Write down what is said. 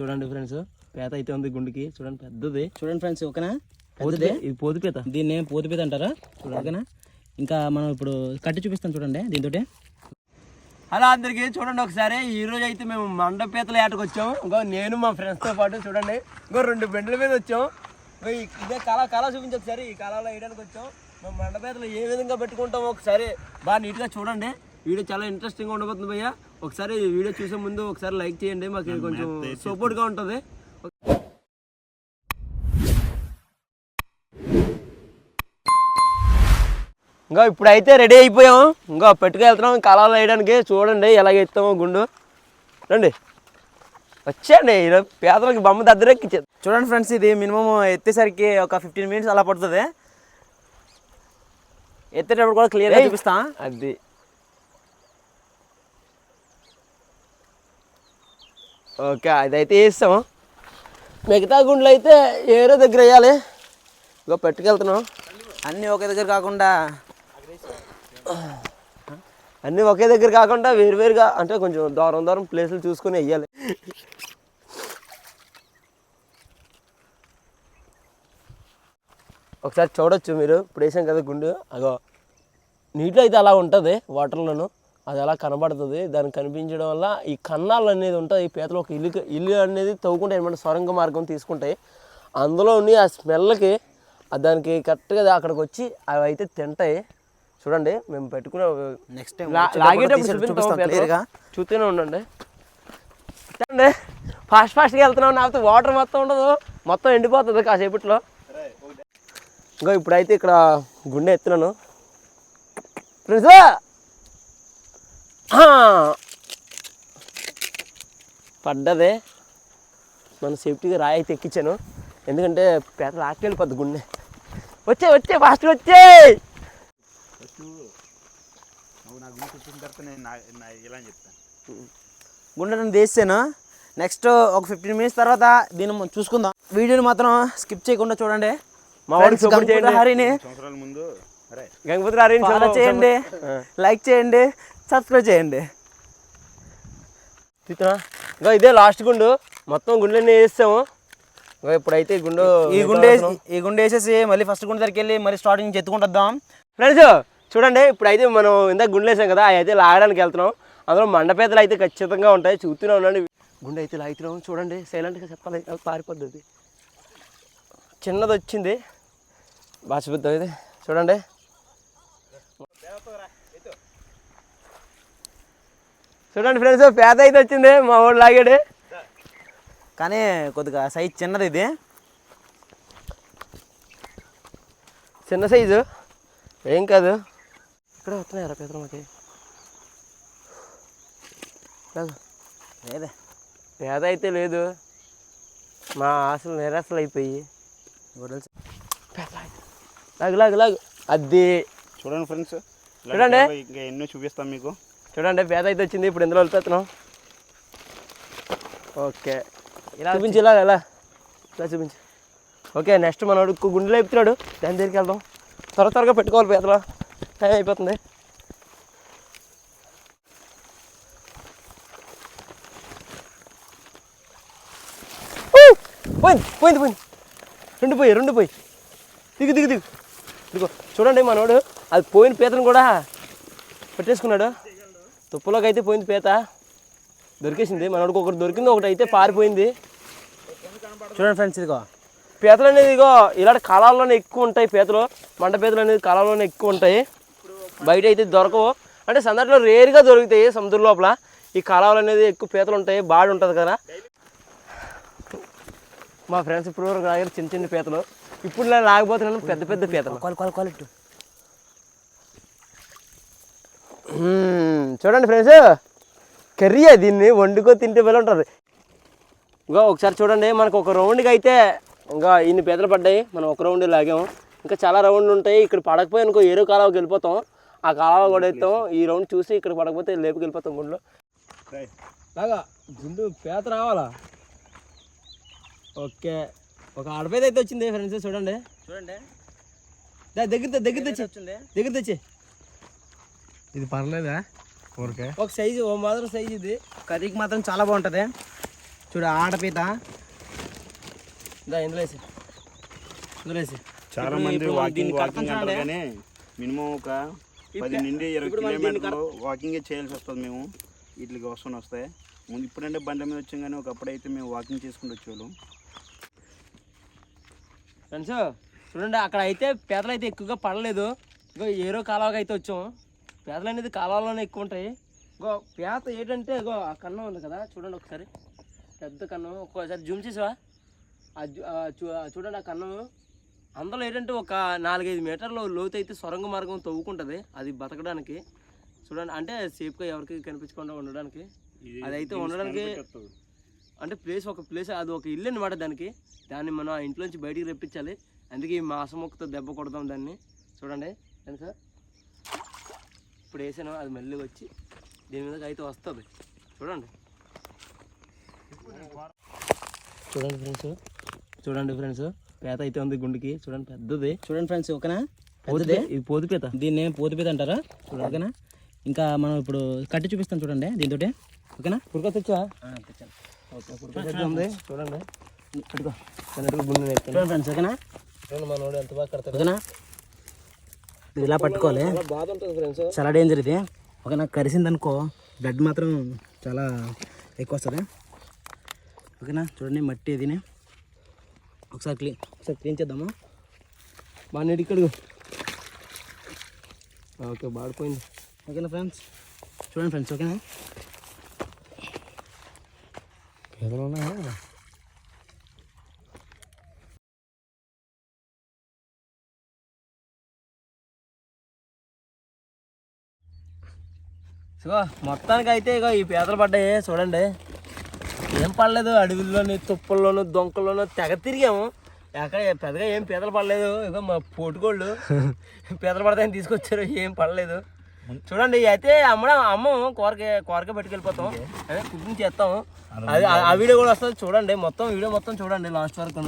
చూడండి ఫ్రెండ్స్ పేత అయితే ఉంది గుండుకి. చూడండి పెద్దది. చూడండి ఫ్రెండ్స్ ఓకేనా? పోతు పెద్దదే? పే- ఇది పోతు పేత దీన్ని పోతుపేద అంటారా? ఓకేనా? ఇంకా మనం ఇప్పుడు కట్టి చూపిస్తాం చూడండి దీంతో హలో అందరికి చూడండి ఒకసారి. ఈ రోజు అయితే మేము మండపేతల ఏటకు వచ్చాం. ఇంకో నేను మా ఫ్రెండ్స్తో పాటు చూడండి. ఇంకో రెండు బెండ్ల మీద వచ్చాం. ఇంకో ఈ- ఇదే కళ కళ చూపించి ఒకసారి. ఈ కళలో వేయడానికి వచ్చాం. మేము మండపేతలు ఏ విధంగా పెట్టుకుంటామో ఒకసారి బాగా నీట్గా చూడండి. వీడియో చాలా ఇంట్రెస్టింగ్ ఉండబోతుంది భయ్య. ఒకసారి ఈ వీడియో చూసే ముందు ఒకసారి లైక్ చేయండి మాకు కొంచెం సపోర్ట్గా ఉంటుంది. ఇంకా ఇప్పుడైతే రెడీ అయిపోయాం. ఇంకా పెట్టుకు వెళ్తున్నాం కళాలు వేయడానికి. చూడండి ఎలాగ ఎత్తామో గుండు. రండి. వచ్చేయండి పేదలకు బొమ్మ దద్దరెక్కిచ్చేది చూడండి ఫ్రెండ్స్ ఇది మినిమం ఎత్తేసరికి ఒక ఫిఫ్టీన్ మినిట్స్ అలా పడుతుంది. ఎత్తేటప్పుడు కూడా క్లియర్గా ఏయ్. చూపిస్తా. అది ఓకే అదైతే వేస్తాం మిగతా గుండ్లు అయితే ఏరో దగ్గర వేయాలి. ఇంకా పెట్టుకెళ్తున్నాం. అన్నీ ఒకే దగ్గర కాకుండా అన్నీ ఒకే దగ్గర కాకుండా వేరువేరుగా అంటే కొంచెం దూరం దూరం ప్లేసులు చూసుకొని వెయ్యాలి ఒకసారి చూడొచ్చు మీరు. ఇప్పుడు వేసాం కదా గుండు. అగో నీటిలో అయితే అలా ఉంటుంది వాటర్లోను అది అలా కనబడుతుంది? దానికి కనిపించడం వల్ల ఈ కన్నాలు అనేది ఉంటుంది. ఈ పీతలు ఒక ఇల్లు ఇల్లు అనేది తవ్వుకుంటాయి అనమాట సొరంగ మార్గం తీసుకుంటాయి అందులో ఉండి ఆ స్మెల్కి దానికి కరెక్ట్గా అక్కడికి వచ్చి అవి అయితే తింటాయి. చూడండి మేము పెట్టుకున్న నెక్స్ట్ టైం లాగేటప్పుడు చూస్తూనే ఉండండి. చూడండి ఫాస్ట్ ఫాస్ట్గా వెళ్తున్నాం. లేకపోతే వాటర్ మొత్తం ఉండదు. మొత్తం ఎండిపోతుంది కాసేపట్లో. ఇంకా ఇప్పుడైతే ఇక్కడ గుండె ఎత్తున్నాను. ఫ్రెండ్స్ పడ్డదే. మన సేఫ్టీగా రాయి అయితే ఎక్కించాను. ఎందుకంటే పేద లాక్కెళ్ళిపోద్ది గుండె. వచ్చే వచ్చే ఫాస్ట్గా వచ్చే. తర్వాత నేను తీసాను నెక్స్ట్ ఒక ఫిఫ్టీన్ మినిట్స్ తర్వాత దీన్ని మనం చూసుకుందాం. వీడియోని మాత్రం స్కిప్ చేయకుండా చూడండి. మా వాడికి హరిని. సంవత్సరాల ముందు అరే. గంగపతి ఫాలో చేయండి. లైక్ చేయండి. సబ్స్క్రైబ్ చేయండి. ఇంకా ఇదే లాస్ట్ గుండు. మొత్తం గుండెలన్నీ వేస్తాము ఇంకా ఇప్పుడైతే గుండు ఈ గుండె ఈ గుండె వేసేసి మళ్ళీ ఫస్ట్ గుండె దగ్గరికి వెళ్ళి మళ్ళీ స్టార్టింగ్ నుంచి ఎత్తుకుంటుందాం ఫ్రెండ్స్ చూడండి ఇప్పుడైతే మనం ఇందాక గుండెలు వేసాం కదా అవి అయితే లాగడానికి వెళ్తున్నాం. అందులో మండపేదలు అయితే ఖచ్చితంగా ఉంటాయి. చూస్తూనే ఉండండి. గుండె అయితే లాగుతున్నాం. చూడండి సైలెంట్గా చెప్పాలి. పారిపోద్ది. చిన్నది వచ్చింది. బాచిపోద్ది ఇది. చూడండి. చూడండి ఫ్రెండ్స్ పేద అయితే వచ్చింది మా వాడు లాగాడు. కానీ కొద్దిగా సైజ్ చిన్నది ఇది. చిన్న సైజు ఏం కాదు. ఇక్కడ వస్తున్నాయి పేదలు మాకి. లేదే. పేద అయితే లేదు. మా ఆశలు నిరాశలు అయిపోయి. లాగు లాగు లాగు. అది. చూడండి ఫ్రెండ్స్ చూడండి. ఇంకా ఎన్నో చూపిస్తాం మీకు. చూడండి పేద అయితే వచ్చింది. ఇప్పుడు ఇందులో వెళ్ళిపోతున్నాం ఓకే. ఇలా చూపించి. ఇలా ఎలా ఇలా చూపించి. ఓకే నెక్స్ట్ మనోడు గుండెలో అయిపోతున్నాడు దాని దగ్గరికి వెళ్దాం. త్వర త్వరగా పెట్టుకోవాలి పేదలో టైం అయిపోతుంది! పోయింది పోయింది పోయింది. రెండు పోయి రెండు పోయి. దిగు దిగు దిగు. దిగు చూడండి మనోడు. అది పోయిన పీతను కూడా పెట్టేసుకున్నాడు. తుప్పలోకి అయితే పోయింది పీత. దొరికేసింది. మనోడికి ఒకటి దొరికింది ఒకటి అయితే పారిపోయింది. చూడండి ఫ్రెండ్స్ ఇదిగో. పీతలు అనేది ఇగో ఇలాంటి కాలాల్లోనే ఎక్కువ ఉంటాయి పీతలు. మంట పీతలు అనేది కాలాల్లోనే ఎక్కువ ఉంటాయి. బయట అయితే దొరకవు. అంటే సందర్లో రేరుగా దొరుకుతాయి సముద్రం లోపల. ఈ కాలాలు అనేది ఎక్కువ పీతలు ఉంటాయి బాడి ఉంటుంది కదా. మా ఫ్రెండ్స్ ఇప్పుడు లాగారు చిన్న చిన్న పీతలు. ఇప్పుడు నేను లాగబోతున్నాను పెద్ద పెద్ద పీతలు. క్వాలి క్వాలి క్వాలిటీ మ్మ్. చూడండి ఫ్రెండ్స్. కర్రీ దీన్ని వండుకో తింటే వెళ్ళి ఉంటుంది. ఇంకా ఒకసారి చూడండి మనకు ఒక రౌండ్కి అయితే ఇంకా ఇన్ని పీతలు పడ్డాయి. మనం ఒక రౌండ్ లాగాము. ఇంకా చాలా రౌండ్లు ఉంటాయి. ఇక్కడ పడకపోయి అనుకో ఏరో కాలువకి వెళ్ళిపోతాం. ఆ కాలువ కూడా ఎత్తాం. ఈ రౌండ్ చూసి ఇక్కడ పడకపోతే లేపుకి వెళ్ళిపోతాం గుండెలో. లాగా గుండు పేత రావాలా? ఓకే. ఒక ఆడపేద అయితే వచ్చింది ఫ్రెండ్స్ చూడండి. చూడండి. దగ్గర దగ్గర తెచ్చి. దగ్గర తెచ్చి. ఇది పర్లేదా? ఊరికే. ఒక సైజు ఓ మాత్రం సైజు ఇది. కర్రీకి మాత్రం చాలా బాగుంటుంది. చూడు ఆడపీత ఇంకా ఇందులో వేసి. ఇందులో వేసి. చాలా మంది వాకింగ్ వాకింగ్ అంటారు కానీ మినిమం ఒక పది నుండి ఇరవై కిలోమీటర్లు వాకింగ్ చేయాల్సి వస్తుంది మేము. వీటికి వస్తూనే వస్తాయి ముందు ఇప్పుడంటే బండ్ల మీద వచ్చాం కానీ ఒకప్పుడు అయితే మేము వాకింగ్ చేసుకుంటూ వచ్చేవాళ్ళం. ఫ్రెండ్స్ చూడండి అక్కడ అయితే పేదలు అయితే ఎక్కువగా పడలేదు. ఇగో ఏరో కాలువగా అయితే వచ్చాం. పేదలు అనేది కాలువలోనే ఎక్కువ ఉంటాయి ఇగో పేద ఏంటంటే ఇగో ఆ కన్నం ఉంది కదా చూడండి ఒకసారి. పెద్ద కన్నం ఒక్కోసారి జూమ్ చేసావా? చూడండి ఆ కన్నం. అందులో ఏంటంటే ఒక నాలుగైదు మీటర్లు లోతు అయితే సొరంగ మార్గం తవ్వుకుంటుంది అది బతకడానికి. చూడండి అంటే సేఫ్గా ఎవరికి కనిపించకుండా ఉండడానికి. అదైతే ఉండడానికి అంటే ప్లేస్ ఒక ప్లేస్ అది ఒక ఇల్లు అనమాట దానికి. దాన్ని మనం ఆ ఇంట్లోంచి బయటికి రప్పించాలి. అందుకే ఈ మాసముక్కతో దెబ్బ కొడదాం దాన్ని. చూడండి సార్ ఇప్పుడు వేసాను అది మళ్ళీ వచ్చి దీని మీద అయితే వస్తుంది. చూడండి. చూడండి ఫ్రెండ్స్. చూడండి ఫ్రెండ్స్ పేత అయితే ఉంది గుండెకి. చూడండి పెద్దది. చూడండి ఫ్రెండ్స్ ఓకేనా? పోతుదే ఇది పోతు పీత. దీన్ని ఏం పోతుపీత అంటారా? ఓకేనా? ఇంకా మనం ఇప్పుడు కట్టి చూపిస్తాం చూడండి దీంతో ఓకేనా? పురుక తెచ్చా? ఓకే పురుక తెచ్చా ఉంది. చూడండి. గుండె ఎత్తాను చూడండి ఫ్రెండ్స్ ఓకేనా? చూడండి మా నోడు ఎంత బాగా కడతాడు. ఓకేనా? ఇది ఇలా పట్టుకోవాలి. చాలా డేంజర్ ఇది. ఓకేనా కరిసింది అనుకో బ్లడ్ మాత్రం చాలా ఎక్కువ వస్తుంది. ఓకేనా చూడండి మట్టి ఇది ఒకసారి క్లీన్ ఒకసారి క్లీన్ చేద్దాము? మా నీటి ఇక్కడికి ఓకే బాడిపోయింది. ఓకేనా ఫ్రెండ్స్ చూడండి ఫ్రెండ్స్ ఓకేనా? పేదలు ఉన్నాయా? సో మొత్తానికి అయితే ఇగో ఈ పీతలు పడ్డాయి చూడండి. ఏం పడలేదు అడవుల్లోని తుప్పల్లోను దొంకల్లోనూ తెగ తిరిగాము. ఎక్కడ పెద్దగా ఏం పీతలు పడలేదు ఇగో మా పోటుకోళ్ళు పీతలు పడతాయని తీసుకొచ్చారు ఏం పడలేదు. చూడండి అయితే అమ్మడం అమ్మం కూరకి కూరకే పట్టుకెళ్ళిపోతాం అదే కుకింగ్ చేస్తాం అది ఆ వీడియో కూడా వస్తుంది చూడండి. మొత్తం వీడియో మొత్తం చూడండి లాస్ట్ వరకు